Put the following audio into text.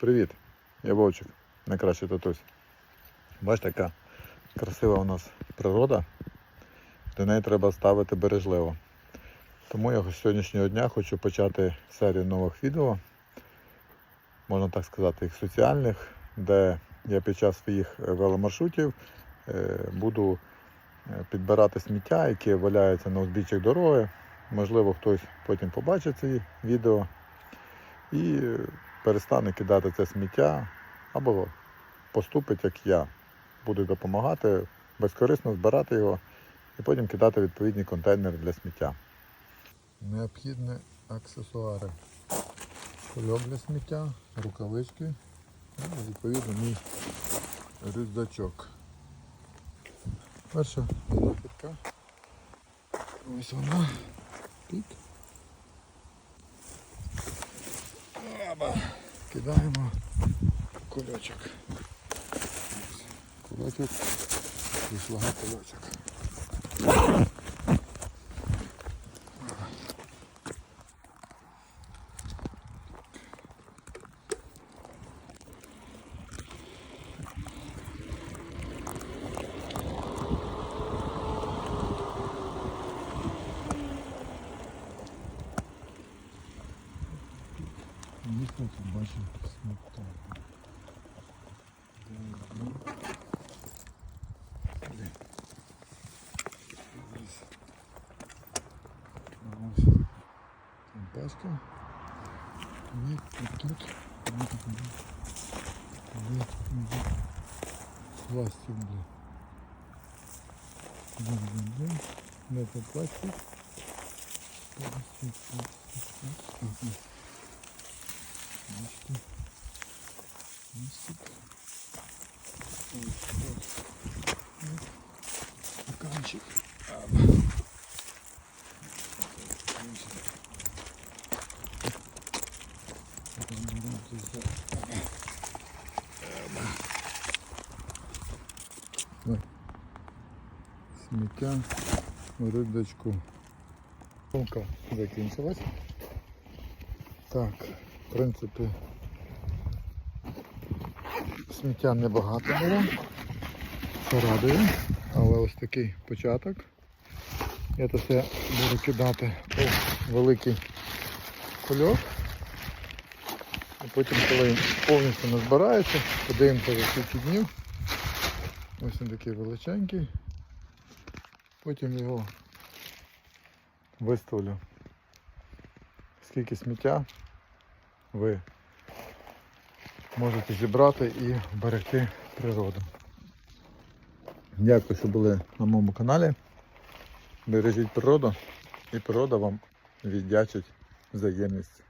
Привіт, я Вовчик, найкращий татусь. Бачите, яка красива у нас природа, до неї треба ставити бережливо. Тому я з сьогоднішнього дня хочу почати серію нових відео, можна так сказати, їх соціальних, де я під час своїх е, веломаршрутів е, буду е, підбирати сміття, яке валяється на узбіччях дороги. Можливо, хтось потім побачить ці відео і перестане кидати це сміття або поступить, як я. Буду допомагати безкорисно збирати його і потім кидати відповідні контейнери для сміття. Необхідні аксесуари. Кульок для сміття, рукавички і відповідно мій рюкзачок. Перша знахідка. Ось вона. Тут. Аба. Кидаємо кульочок. Кульочок і шлага кульочок. Ніхто тут бачив сміття. Паска. Нет, вот тут. Вот. Пластик, блин. Блин, блин, блин. Да, это пластик. Пластик, пластик, пластик. Мостик. Мостик. Стаканчик. Сміття в рюкзачку. Полка закінчилась. Так. В принципі, сміття небагато було. Це радує, але ось такий початок. Я це все буду кидати у великий кульок. А потім, коли він повністю назбирається, подивимося за скільки днів. Ось він такий величенький. Потім його виставлю. Скільки сміття ви можете зібрати і берегти природу. Дякую, що були на моєму каналі. Бережіть природу і природа вам віддячить взаємність.